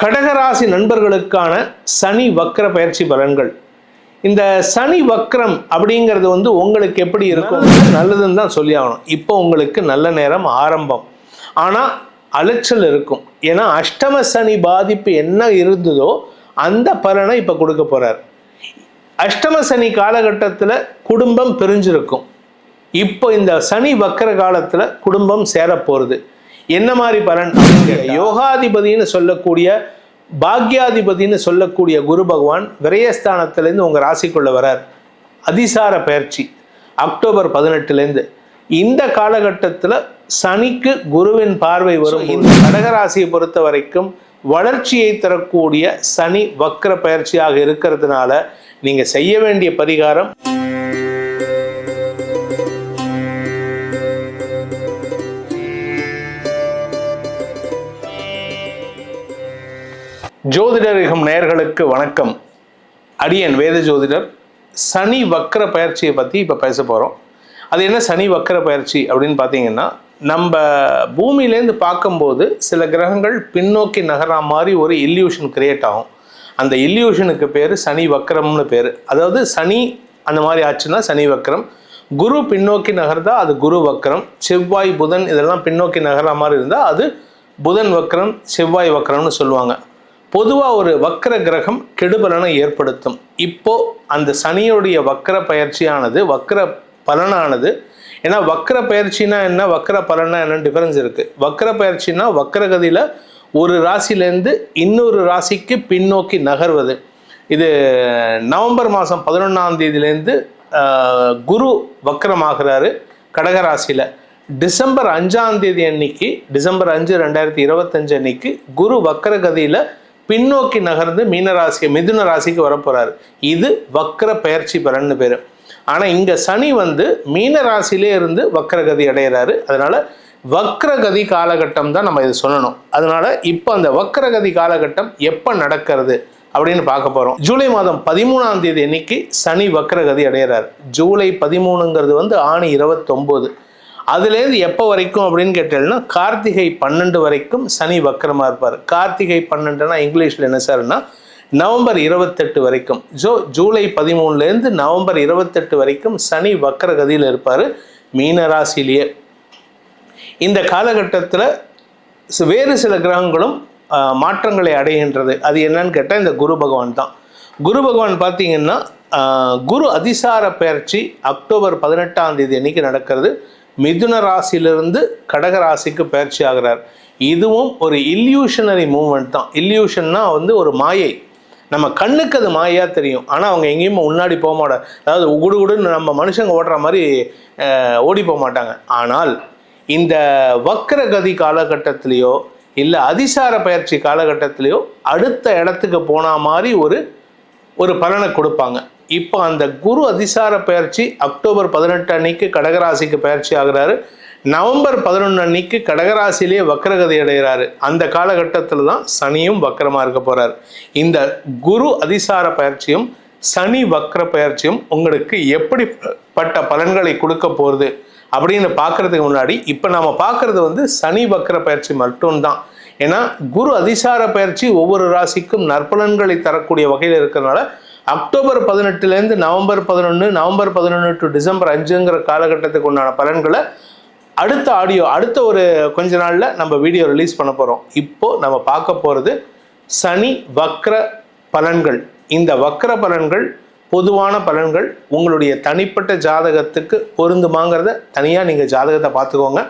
கடகராசி நண்பர்களுக்கான சனி வக்ர பயிற்சி பலன்கள். இந்த சனி வக்ரம் அப்படிங்கிறது வந்து உங்களுக்கு எப்படி இருக்கும்? நல்லதுன்னு தான் சொல்லி ஆகணும். இப்போ உங்களுக்கு நல்ல நேரம் ஆரம்பம். ஆனால் அலைச்சல் இருக்கும். ஏன்னா அஷ்டம சனி பாதிப்பு என்ன இருந்ததோ அந்த பலனை இப்போ கொடுக்க போறார். அஷ்டம சனி காலகட்டத்தில் குடும்பம் பிரிஞ்சிருக்கும். இப்போ இந்த சனி வக்கர காலத்துல குடும்பம் சேர போறது என்ன மாதிரி பலன் யோகாதிபதின்னு சொல்லக்கூடிய பாக்யாதிபதின்னு சொல்லக்கூடிய குரு பகவான் விரயஸ்தானத்திலேருந்து உங்க ராசிக்குள்ள வரார். அதிசார பயிற்சி அக்டோபர் பதினெட்டுலேருந்து. இந்த காலகட்டத்தில் சனிக்கு குருவின் பார்வை வரும் இந்த கடகராசியை பொறுத்த வரைக்கும் வளர்ச்சியை தரக்கூடிய சனி வக்ர பயிற்சியாக இருக்கிறதுனால நீங்க செய்ய வேண்டிய பரிகாரம் ஜோதிடரிகம் நேர்களுக்கு வணக்கம். அடியன் வேத ஜோதிடர் சனி வக்கர பயிற்சியை பற்றி இப்போ பேச போகிறோம் அது என்ன சனி வக்கர பயிற்சி அப்படின்னு பார்த்தீங்கன்னா நம்ம பூமியிலேருந்து பார்க்கும்போது சில கிரகங்கள் பின்னோக்கி நகரா மாதிரி ஒரு இல்யூஷன் கிரியேட் ஆகும். அந்த இல்யூஷனுக்கு பேர் சனி வக்கரம்னு பேர். அதாவது சனி அந்த மாதிரி ஆச்சுன்னா சனி வக்கரம் குரு பின்னோக்கி நகர்ந்தா அது குரு வக்கரம் செவ்வாய் புதன் இதெல்லாம் பின்னோக்கி நகரா மாதிரி இருந்தால் அது புதன் வக்கரம் செவ்வாய் வக்கரம்னு சொல்லுவாங்க. பொதுவாக ஒரு வக்கர கிரகம் கெடுபலனை ஏற்படுத்தும். இப்போ அந்த சனியுடைய வக்கர பயிற்சியானது வக்கர பலனானது ஏன்னா வக்கர பயிற்சினா என்ன? வக்கர பலனா என்னன்னு டிஃபரன்ஸ் இருக்குது வக்கர பயிற்சினா வக்கரகதியில் ஒரு ராசியிலேருந்து இன்னொரு ராசிக்கு பின்னோக்கி நகர்வது. இது நவம்பர் மாதம் பதினொன்றாம் தேதியிலேருந்து குரு வக்கரமாகிறாரு கடகராசியில் டிசம்பர் அஞ்சாம் தேதி அன்னைக்கு டிசம்பர் அஞ்சு ரெண்டாயிரத்தி இருபத்தஞ்சு அன்னைக்கு குரு வக்கரகதியில் பின்னோக்கி நகர்ந்து மீனராசி மிதுன ராசிக்கு வரப்போறாரு. இது வக்ர பயிற்சி பலன்னு பேர். ஆனால் இங்கே சனி வந்து மீன ராசிலே இருந்து வக்ரகதி அடைகிறாரு அதனால வக்ரகதி காலகட்டம் தான் நம்ம இதை சொல்லணும். அதனால இப்போ அந்த வக்ரகதி காலகட்டம் எப்போ நடக்கிறது அப்படின்னு பார்க்க போகிறோம் ஜூலை மாதம் பதிமூணாம் தேதி அன்னைக்கு சனி வக்ரகதி அடைகிறார் ஜூலை பதிமூணுங்கிறது வந்து ஆணி இருபத்தொம்போது. அதுலேருந்து எப்போ வரைக்கும் அப்படின்னு கேட்டீங்கன்னா கார்த்திகை பன்னெண்டு வரைக்கும் சனி வக்கரமாக இருப்பார். கார்த்திகை பன்னெண்டுனா இங்கிலீஷில் என்ன சார்னா நவம்பர் இருபத்தெட்டு வரைக்கும். ஜோ ஜூலை பதிமூணுலேருந்து நவம்பர் இருபத்தெட்டு வரைக்கும் சனி வக்கரகதியில் இருப்பார் மீன ராசியிலேயே இந்த காலகட்டத்தில் வேறு சில கிரகங்களும் ஆஹ், மாற்றங்களை அடைகின்றது. அது என்னன்னு கேட்டால் இந்த குரு பகவான் தான். குரு பகவான் பார்த்தீங்கன்னா ஆஹ், குரு அதிசார பயிற்சி அக்டோபர் பதினெட்டாம் தேதி அன்னைக்கு நடக்கிறது. மிதுன ராசியிலிருந்து கடக ராசிக்கு பயிற்சி ஆகிறார். இதுவும் ஒரு இல்யூஷனரி மூமெண்ட் தான். இல்யூஷன்னா வந்து ஒரு மாயை. நம்ம கண்ணுக்கு அது மாயாக தெரியும். ஆனால் அவங்க எங்கேயுமே முன்னாடி போக மாட்டாங்க. அதாவது உகுடு நம்ம மனுஷங்க ஓடுற மாதிரி ஓடி போக மாட்டாங்க. ஆனால் இந்த வக்ரகதி காலகட்டத்திலேயோ இல்லை அதிசார பயிற்சி காலகட்டத்திலேயோ அடுத்த இடத்துக்கு போன மாதிரி ஒரு ஒரு பலனை கொடுப்பாங்க. இப்போ அந்த குரு அதிசார பயிற்சி அக்டோபர் பதினெட்டு அன்னைக்கு கடகராசிக்கு பயிற்சி ஆகிறாரு. நவம்பர் பதினொன்று அன்னைக்கு கடகராசிலேயே வக்ரகதி அடைகிறாரு. அந்த காலகட்டத்தில் தான் சனியும் வக்கரமாக இருக்க போகிறார் இந்த குரு அதிசார பயிற்சியும் சனி வக்கர பயிற்சியும் உங்களுக்கு எப்படிப்பட்ட பலன்களை கொடுக்க போகிறது அப்படின்னு பார்க்கறதுக்கு முன்னாடி இப்போ நம்ம பார்க்குறது வந்து சனி வக்கர பயிற்சி மட்டும்தான். ஏன்னா குரு அதிசார பயிற்சி ஒவ்வொரு ராசிக்கும் நற்பலன்களை தரக்கூடிய வகையில் இருக்கிறதுனால அக்டோபர் பதினெட்டுலேருந்து நவம்பர் பதினொன்று நவம்பர் பதினொன்று டு டிசம்பர் அஞ்சுங்கிற காலகட்டத்துக்கு உண்டான பலன்களை அடுத்த ஆடியோ அடுத்த ஒரு கொஞ்ச நாளில் நம்ம வீடியோ ரிலீஸ் பண்ண போகிறோம் இப்போது நம்ம பார்க்க போகிறது சனி வக்ர பலன்கள். இந்த வக்ர பலன்கள் பொதுவான பலன்கள் உங்களுடைய தனிப்பட்ட ஜாதகத்துக்கு பொருந்துமாங்கிறத தனியாக நீங்கள் ஜாதகத்தை பார்த்துக்கோங்க.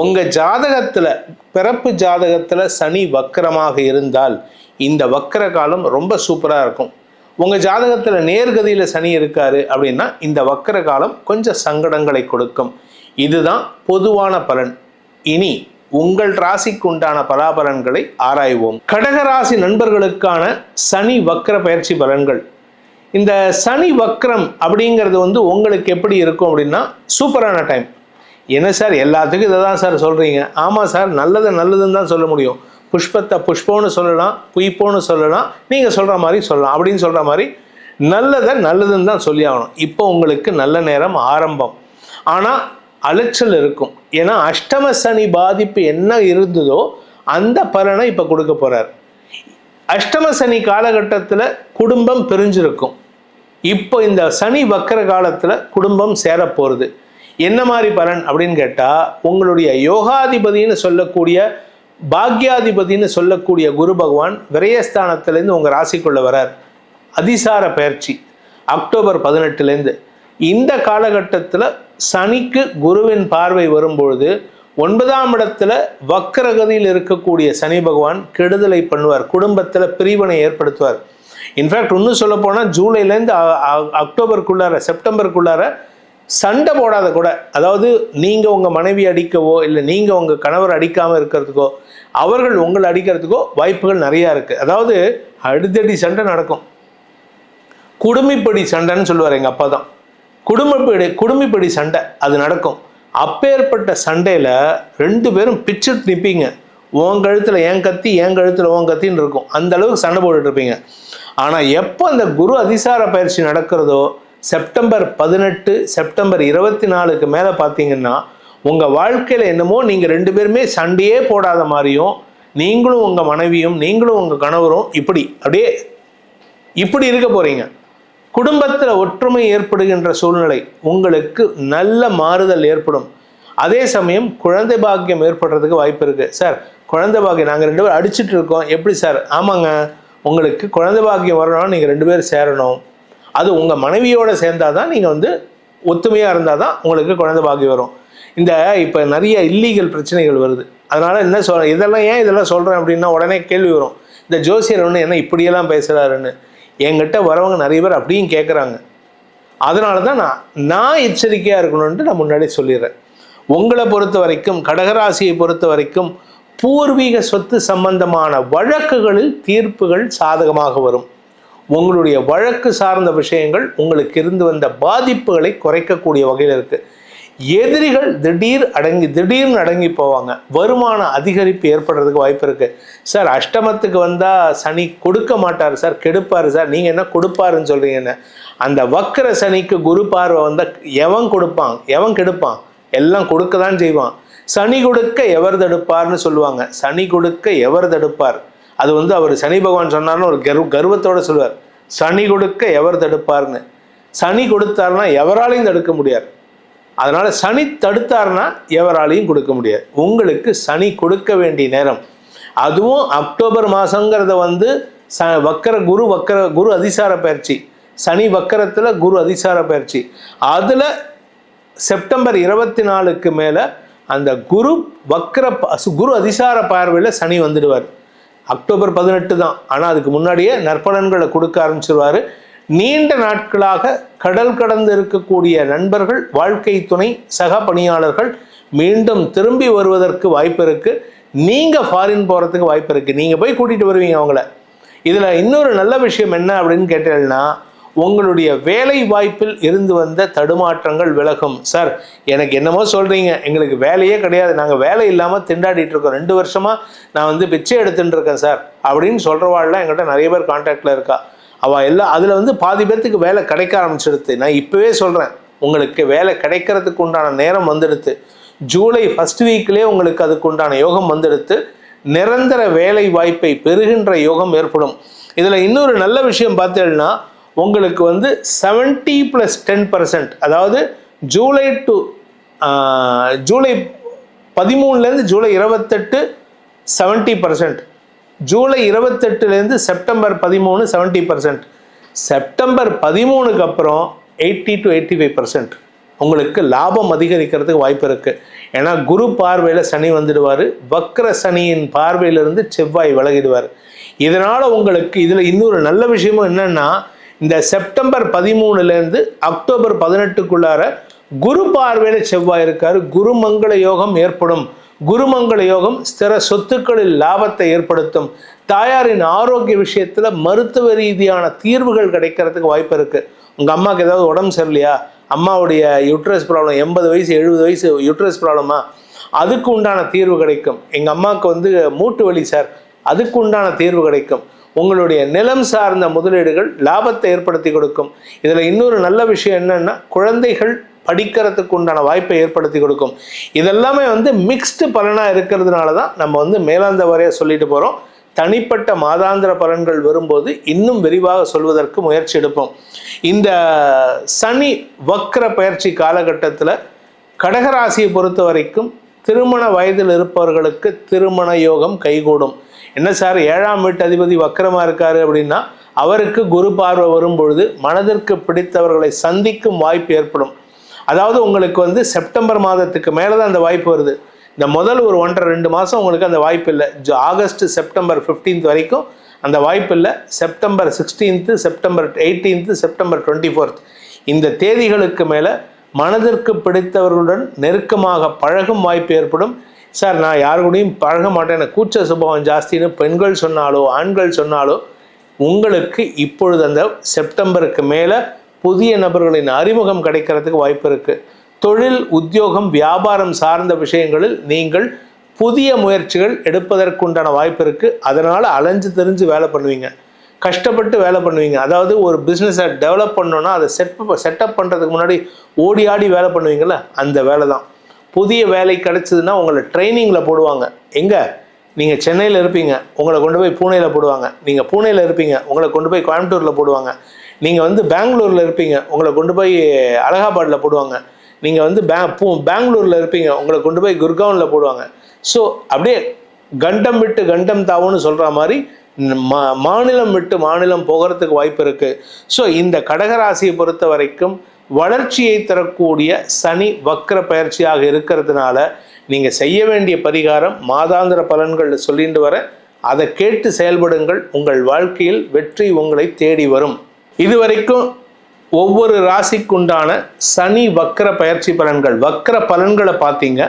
உங்கள் ஜாதகத்தில் பிறப்பு ஜாதகத்தில் சனி வக்கரமாக இருந்தால் இந்த வக்கர காலம் ரொம்ப சூப்பராக இருக்கும். உங்கள் ஜாதகத்தில் நேர்கதியில் சனி இருக்காரு அப்படின்னா இந்த வக்கர காலம் கொஞ்சம் சங்கடங்களை கொடுக்கும். இதுதான் பொதுவான பலன். இனி உங்கள் ராசிக்கு உண்டான பலாபலன்களை ஆராய்வோம். கடகராசி நண்பர்களுக்கான சனி வக்கர பயிற்சி பலன்கள். இந்த சனி வக்ரம் அப்படிங்கிறது வந்து உங்களுக்கு எப்படி இருக்கும் அப்படின்னா சூப்பரான டைம். என்ன சார்? எல்லாத்துக்கும் இதை தான் சார் சொல்கிறீங்க ஆமாம் சார் நல்லது நல்லதுன்னு தான் சொல்ல முடியும். புஷ்பத்தை புஷ்பம்னு சொல்லலாம் புய்ப்போன்னு சொல்லலாம் நீங்கள் சொல்கிற மாதிரி சொல்லலாம். அப்படின்னு சொல்கிற மாதிரி நல்லதை நல்லதுன்னு தான் சொல்லி ஆகணும். இப்போ உங்களுக்கு நல்ல நேரம் ஆரம்பம். ஆனால் அலைச்சல் இருக்கும். ஏன்னா அஷ்டம சனி பாதிப்பு என்ன இருந்ததோ அந்த பலனை இப்போ கொடுக்க போகிறார் அஷ்டம சனி காலகட்டத்தில் குடும்பம் பிரிஞ்சிருக்கும். இப்போ இந்த சனி வக்கர காலத்தில் குடும்பம் சேரப்போகிறது என்ன மாதிரி பலன் அப்படின்னு கேட்டால் உங்களுடைய யோகாதிபதின்னு சொல்லக்கூடிய பாக்யாதிபதின்னு சொல்லக்கூடிய குரு பகவான் விரயஸ்தானத்திலேருந்து உங்கள் ராசிக்குள்ள வரார். அதிசார பயிற்சி. அக்டோபர் பதினெட்டுலேருந்து. இந்த காலகட்டத்தில் சனிக்கு குருவின் பார்வை வரும்பொழுது ஒன்பதாம் இடத்துல வக்கரகதியில் இருக்கக்கூடிய சனி பகவான் கெடுதலை பண்ணுவார். குடும்பத்தில் பிரிவினை ஏற்படுத்துவார். இன்ஃபேக்ட் இன்னும் சொல்ல போனால் ஜூலைலேருந்து அக்டோபருக்குள்ளார செப்டம்பருக்குள்ளார சண்டை போடாத கூட அதாவது நீங்கள் உங்கள் மனைவி அடிக்கவோ இல்லை நீங்கள் உங்கள் கணவர் அடிக்காமல் இருக்கிறதுக்கோ அவர்கள் உங்களை அடிக்கிறதுக்கோ வாய்ப்புகள் நிறையா இருக்குது அதாவது அடித்தடி சண்டை நடக்கும். குடுமிப்படி சண்டைன்னு சொல்லுவார் எங்கள் அப்பா தான். குடும்பப்படி குடுமிப்படி சண்டை அது நடக்கும். அப்பேற்பட்ட சண்டையில் ரெண்டு பேரும் பிச்சுட்டு நிற்பீங்க உன் கழுத்தில் ஏன் கத்தி என் கழுத்தில் உன் கத்தின்னு இருக்கும். அந்த அளவுக்கு சண்டை போட்டுட்டு இருப்பீங்க. ஆனால் எப்போ அந்த குரு அதிசார பயிற்சி நடக்கிறதோ செப்டம்பர் பதினெட்டு செப்டம்பர் இருபத்தி நாலுக்கு மேலே பார்த்தீங்கன்னா உங்கள் வாழ்க்கையில் என்னமோ நீங்கள் ரெண்டு பேருமே சண்டையே போடாத மாதிரியும் நீங்களும் உங்கள் மனைவியும் நீங்களும் உங்கள் கணவரும் இப்படி அப்படியே இப்படி இருக்க போகிறீங்க குடும்பத்தில் ஒற்றுமை ஏற்படுகின்ற சூழ்நிலை உங்களுக்கு நல்ல மாறுதல் ஏற்படும். அதே சமயம் குழந்தை பாக்கியம் ஏற்படுறதுக்கு வாய்ப்பு இருக்குது சார் குழந்தை பாக்கியம் நாங்கள் ரெண்டு பேரும் அடிச்சுட்டு இருக்கோம். எப்படி சார்? ஆமாங்க. உங்களுக்கு குழந்தை பாக்கியம் வரணும்னா நீங்கள் ரெண்டு பேரும் சேரணும். அது உங்கள் மனைவியோடு சேர்ந்தால் தான் நீங்கள் வந்து ஒத்துமையாக இருந்தால் தான் உங்களுக்கு குழந்தை பாக்கி வரும். இந்த இப்போ நிறைய இல்லீகல் பிரச்சனைகள் வருது. அதனால் என்ன சொல் இதெல்லாம் ஏன் இதெல்லாம் சொல்கிறேன் அப்படின்னா உடனே கேள்வி வரும். இந்த ஜோசியர் ஒன்று என்ன இப்படியெல்லாம் பேசுகிறாருன்னு என்கிட்ட வரவங்க நிறைய பேர் அப்படியும் கேட்குறாங்க அதனால தான் நான் நான் எச்சரிக்கையாக இருக்கணும்ன்ட்டு நான் முன்னாடி சொல்லிடுறேன். உங்களை பொறுத்த வரைக்கும் கடகராசியை பொறுத்த வரைக்கும் பூர்வீக சொத்து சம்பந்தமான வழக்குகளில் தீர்ப்புகள் சாதகமாக வரும். உங்களுடைய வழக்கு சார்ந்த விஷயங்கள் உங்களுக்கு இருந்து வந்த பாதிப்புகளை குறைக்கக்கூடிய வகையில் இருக்குது எதிரிகள் திடீர் அடங்கி திடீர்னு அடங்கி போவாங்க. வருமான அதிகரிப்பு ஏற்படுறதுக்கு வாய்ப்பு இருக்குது சார் அஷ்டமத்துக்கு வந்தால் சனி கொடுக்க மாட்டார் சார் கெடுப்பார் சார். நீங்கள் என்ன கொடுப்பாருன்னு சொல்கிறீங்கன்னு அந்த வக்கர சனிக்கு குரு பார்வை வந்தால் எவன் கொடுப்பான்? எவன் கெடுப்பான்? எல்லாம் கொடுக்க தான் செய்வான். சனி கொடுக்க எவர் தடுப்பார்னு சொல்லுவாங்க. சனி கொடுக்க எவர் தடுப்பார்? அது வந்து அவர் சனி பகவான் சொன்னார்னு ஒரு கர்வ கர்வத்தோடு சொல்லுவார். சனி கொடுக்க எவர் தடுப்பார்னு. சனி கொடுத்தாருன்னா எவராலையும் தடுக்க முடியாது. அதனால் சனி தடுத்தார்னா எவராலையும் கொடுக்க முடியாது. உங்களுக்கு சனி கொடுக்க வேண்டிய நேரம். அதுவும் அக்டோபர் மாதங்கிறத வந்து ச வக்கர குரு வக்கர குரு அதிசார பயிற்சி. சனி வக்கரத்தில் குரு அதிசார பயிற்சி. அதில் செப்டம்பர் இருபத்தி நாலுக்கு மேலே அந்த குரு வக்கர குரு அதிசார பார்வையில் சனி வந்துடுவார். அக்டோபர் பதினெட்டு தான். ஆனால் அதுக்கு முன்னாடியே நற்பலன்களை கொடுக்க ஆரம்பிச்சிருவார். நீண்ட நாட்களாக கடல் கடந்து இருக்கக்கூடிய நண்பர்கள் வாழ்க்கை துணை சக பணியாளர்கள் மீண்டும் திரும்பி வருவதற்கு வாய்ப்பு இருக்குது நீங்கள் ஃபாரின் போகிறதுக்கு வாய்ப்பு இருக்குது நீங்கள் போய் கூட்டிகிட்டு வருவீங்க அவங்கள. இதில் இன்னொரு நல்ல விஷயம் என்ன அப்படின்னு கேட்டீங்கன்னா உங்களுடைய வேலை வாய்ப்பில் இருந்து வந்த தடுமாற்றங்கள் விலகும். சார் எனக்கு என்னமோ சொல்கிறீங்க எங்களுக்கு வேலையே கிடையாது. நாங்கள் வேலை இல்லாமல் திண்டாடிட்டு இருக்கோம். ரெண்டு வருஷமாக நான் வந்து பிச்சை எடுத்துட்டு இருக்கேன் சார். அப்படின்னு சொல்கிறவாள்லாம் எங்கிட்ட நிறைய பேர் கான்டாக்டில் இருக்கா. அவள் எல்லாம் அதில் வந்து பாதி பேர்த்துக்கு வேலை கிடைக்க ஆரம்பிச்சிடுது நான் இப்போவே சொல்கிறேன் உங்களுக்கு வேலை கிடைக்கிறதுக்கு உண்டான நேரம் வந்துடுது ஜூலை ஃபஸ்ட் வீக்லேயே உங்களுக்கு அதுக்கு உண்டான யோகம் வந்துடுத்து. நிரந்தர வேலை வாய்ப்பை பெறுகின்ற யோகம் ஏற்படும். இதில் இன்னொரு நல்ல விஷயம் பார்த்தேன்னா உங்களுக்கு வந்து செவன்ட்டி ப்ளஸ் டென் பர்சன்ட் அதாவது ஜூலை டு ஜூலை பதிமூணுலேருந்து ஜூலை இருபத்தெட்டு செவன்ட்டி பர்சன்ட் ஜூலை இருபத்தெட்டுலேருந்து செப்டம்பர் பதிமூணு செவன்ட்டி பர்சன்ட் செப்டம்பர் பதிமூணுக்கு அப்புறம் eighty to eighty five percent உங்களுக்கு லாபம் அதிகரிக்கிறதுக்கு வாய்ப்பு இருக்குது ஏன்னா குரு பார்வையில் சனி வந்துடுவார். வக்ர சனியின் பார்வையிலிருந்து செவ்வாய் விலகிடுவார். இதனால் உங்களுக்கு இதில் இன்னொரு நல்ல விஷயமும் என்னென்னா இந்த செப்டம்பர் பதிமூணுலேருந்து அக்டோபர் பதினெட்டுக்குள்ளார குரு பார்வையில் செவ்வாய் இருக்கார். குருமங்கள யோகம் ஏற்படும். குருமங்கள யோகம் ஸ்திர சொத்துக்களில் லாபத்தை ஏற்படுத்தும். தாயாரின் ஆரோக்கிய விஷயத்தில் மருத்துவ ரீதியான தீர்வுகள் கிடைக்கிறதுக்கு வாய்ப்பு இருக்குது உங்கள் அம்மாவுக்கு ஏதாவது உடம்பு சரியில்லையா? அம்மாவுடைய யூட்ரஸ் ப்ராப்ளம் எண்பது வயசு எழுபது வயசு யூட்ரஸ் ப்ராப்ளமா அதுக்கு உண்டான தீர்வு கிடைக்கும். எங்கள் அம்மாவுக்கு வந்து மூட்டு வலி சார். அதுக்கு உண்டான தீர்வு கிடைக்கும். உங்களுடைய நிலம் சார்ந்த முதலீடுகள் லாபத்தை ஏற்படுத்தி கொடுக்கும். இதில் இன்னொரு நல்ல விஷயம் என்னென்னா குழந்தைகள் படிக்கிறதுக்கு உண்டான வாய்ப்பை ஏற்படுத்தி கொடுக்கும். இதெல்லாமே வந்து மிக்ஸ்டு பலனாக இருக்கிறதுனால தான் நம்ம வந்து மேலாந்த வரைய சொல்லிட்டு போகிறோம் தனிப்பட்ட மாதாந்திர பலன்கள் வரும்போது இன்னும் விரிவாக சொல்வதற்கு முயற்சி எடுப்போம். இந்த சனி வக்ர பயிற்சி காலகட்டத்தில் கடகராசியை பொறுத்த வரைக்கும் திருமண வயதில் இருப்பவர்களுக்கு திருமண யோகம் கைகூடும். என்ன சார் ஏழாம் வீட்டு அதிபதி வக்கரமாக இருக்காரு அப்படின்னா அவருக்கு குரு பார்வை வரும்பொழுது மனதிற்கு பிடித்தவர்களை சந்திக்கும் வாய்ப்பு ஏற்படும். அதாவது உங்களுக்கு வந்து செப்டம்பர் மாதத்துக்கு மேலே தான் அந்த வாய்ப்பு வருது. இந்த முதல் ஒரு ஒன்றரை ரெண்டு மாதம் உங்களுக்கு அந்த வாய்ப்பு இல்லை. ஆகஸ்ட் செப்டம்பர் 15th வரைக்கும் அந்த வாய்ப்பு இல்லை. September sixteenth September eighteenth September twenty fourth இந்த தேதிகளுக்கு மேலே மனதிற்கு பிடித்தவர்களுடன் நெருக்கமாக பழகும் வாய்ப்பு ஏற்படும். சார் நான் யாரு கூடயும் பழக மாட்டேன். எனக்கு கூச்ச சுபாவம் ஜாஸ்தின்னு பெண்கள் சொன்னாலோ ஆண்கள் சொன்னாலோ உங்களுக்கு இப்பொழுது அந்த செப்டம்பருக்கு மேலே புதிய நபர்களின் அறிமுகம் கிடைக்கிறதுக்கு வாய்ப்பு இருக்குது தொழில் உத்தியோகம் வியாபாரம் சார்ந்த விஷயங்களில் நீங்கள் புதிய முயற்சிகள் எடுப்பதற்குண்டான வாய்ப்பு இருக்குது அதனால் அலைஞ்சு தெரிஞ்சு வேலை பண்ணுவீங்க. கஷ்டப்பட்டு வேலை பண்ணுவீங்க. அதாவது ஒரு பிஸ்னஸை டெவலப் பண்ணோன்னா அதை செட் செட்டப் பண்ணுறதுக்கு முன்னாடி ஓடி ஆடி வேலை பண்ணுவீங்கள்ல அந்த வேலை தான் புதிய வேலை கிடைச்சதுன்னா உங்களை ட்ரைனிங்கில் போடுவாங்க. எங்கே? நீங்கள் சென்னையில் இருப்பீங்க. உங்களை கொண்டு போய் பூனேயில் போடுவாங்க. நீங்கள் பூனேயில் இருப்பீங்க. உங்களை கொண்டு போய் கோயம்புத்தூரில் போடுவாங்க. நீங்கள் வந்து பெங்களூரில் இருப்பீங்க. உங்களை கொண்டு போய் அலகாபாடில் போடுவாங்க. நீங்கள் வந்து பே பூ பெங்களூரில் இருப்பீங்க. உங்களை கொண்டு போய் குர்கானில் போடுவாங்க. ஸோ அப்படியே கண்டம் விட்டு கண்டம் தாவுன்னு சொல்கிற மாதிரி மா மாநிலம் விட்டு மாநிலம் போகிறதுக்கு வாய்ப்பு இருக்குது ஸோ இந்த கடகராசியை பொறுத்த வரைக்கும் வளர்ச்சியை தரக்கூடிய சனி வக்கர பயிற்சியாக இருக்கிறதுனால நீங்கள் செய்ய வேண்டிய பரிகாரம் மாதாந்திர பலன்கள் சொல்லிட்டு வர அதை கேட்டு செயல்படுங்கள். உங்கள் வாழ்க்கையில் வெற்றி உங்களை தேடி வரும். இதுவரைக்கும் ஒவ்வொரு ராசிக்குண்டான சனி வக்கர பயிற்சி பலன்கள் வக்கர பலன்களை பார்த்தீங்க.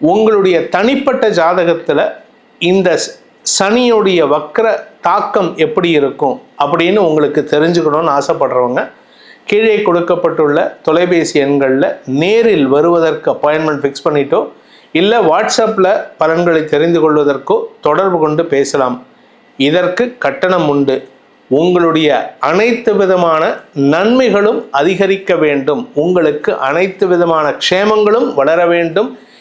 உங்களுடைய தனிப்பட்ட ஜாதகத்தில் இந்த சனியுடைய வக்கர தாக்கம் எப்படி இருக்கும் அப்படின்னு உங்களுக்கு தெரிஞ்சுக்கணும்னு ஆசைப்படுறவங்க கீழே கொடுக்கப்பட்டுள்ள தொலைபேசி எண்களில் நேரில் வருவதற்கு அப்பாயின்மெண்ட் ஃபிக்ஸ் பண்ணிட்டோ இல்லை வாட்ஸ்அப்பில் பலன்களை தெரிந்து கொள்வதற்கோ தொடர்பு கொண்டு பேசலாம். இதற்கு கட்டணம் உண்டு. உங்களுடைய அனைத்து விதமான நன்மைகளும் அதிகரிக்க வேண்டும். உங்களுக்கு அனைத்து விதமான க்ஷேமங்களும் வளர வேண்டும்.